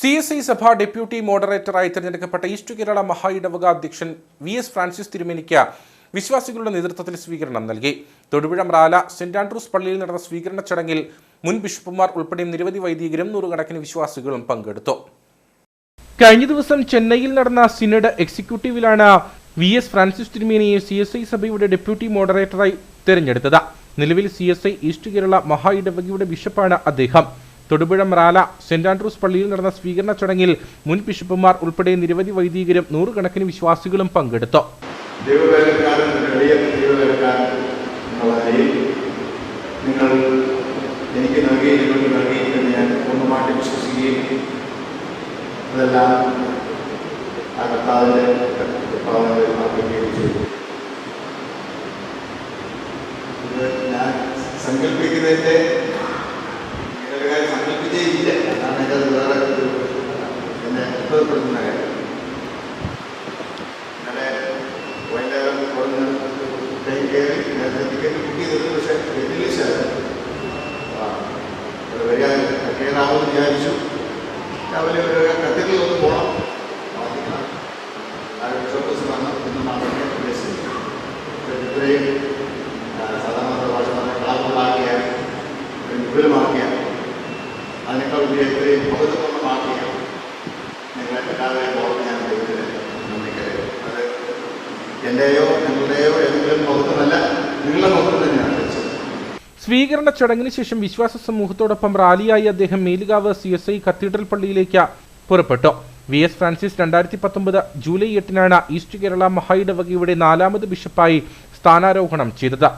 C S I സഭ deputy മോഡറേറ്ററായി തിരഞ്ഞെടുക്കപ്പെട്ട ഈസ്റ്റ് കേരള മഹായിടവക അധ്യക്ഷൻ വി എസ് ഫ്രാൻസിസ് തിരുമേനിക്ക് വിശ്വാസികളുടെ നേതൃത്വത്തിൽ സ്വീകരണം നൽകി. തൊടുപുഴ മ്രാല സെന്റ് ആൻഡ്രൂസ് പള്ളിയിൽ നടന്ന സ്വീകരണ ചടങ്ങിൽ മുൻ ബിഷപ്പുമാർ ഉൾപ്പെടെ നിരവധി വൈദികരും നൂറുകണക്കിന് വിശ്വാസികളും പങ്കെടുത്തു. കഴിഞ്ഞ ദിവസം ചെന്നൈയിൽ നടന്ന സിനഡ് എക്സിക്യൂട്ടീവിലാണ് വി എസ് ഫ്രാൻസിസ് തിരുമേനിയെ സി എസ് ഐ സഭയുടെ ഡെപ്യൂട്ടി മോഡറേറ്ററായി തിരഞ്ഞെടുത്തത്. നിലവിൽ C S I East Kerala മഹായിടവകയുടെ ബിഷപ്പാണ് അദ്ദേഹം. തൊടുപുഴ റാല സെന്റ് ആൻഡ്രൂസ് പള്ളിയിൽ നടന്ന സ്വീകരണ ചടങ്ങിൽ മുൻ ബിഷപ്പുമാർ ഉൾപ്പെടെ നിരവധി വൈദികരും നൂറുകണക്കിന് വിശ്വാസികളും പങ്കെടുത്തു. ഞാൻ പൂർണമായിട്ട് സങ്കല്പിക്കുന്നതിന്റെ നേരത്തെ ടിക്കറ്റ് ബുക്ക് ചെയ്തത് പക്ഷേ വെന്റിലേഷനായിരുന്നു ആ വരിക കയറാമെന്ന് വിചാരിച്ചു. രാവിലെ ഒരു കത്തിരിൽ ഒന്ന് പോകണം സാധാരണ എന്റെയോ നിങ്ങളുടെയോ ഏതെങ്കിലും ബഹുത്വമല്ല സ്വീകരണ ചടങ്ങിന് ശേഷം വിശ്വാസ സമൂഹത്തോടൊപ്പം റാലിയായി അദ്ദേഹം Melukavu C S I cathedral പള്ളിയിലേക്ക് പുറപ്പെട്ടു. വി എസ് ഫ്രാൻസിസ് രണ്ടായിരത്തി പത്തൊമ്പത് ജൂലൈ എട്ടിനാണ് ഈസ്റ്റ് കേരള മഹായിടവകയുടെ നാലാമത് ബിഷപ്പായി സ്ഥാനാരോഹണം ചെയ്തത്.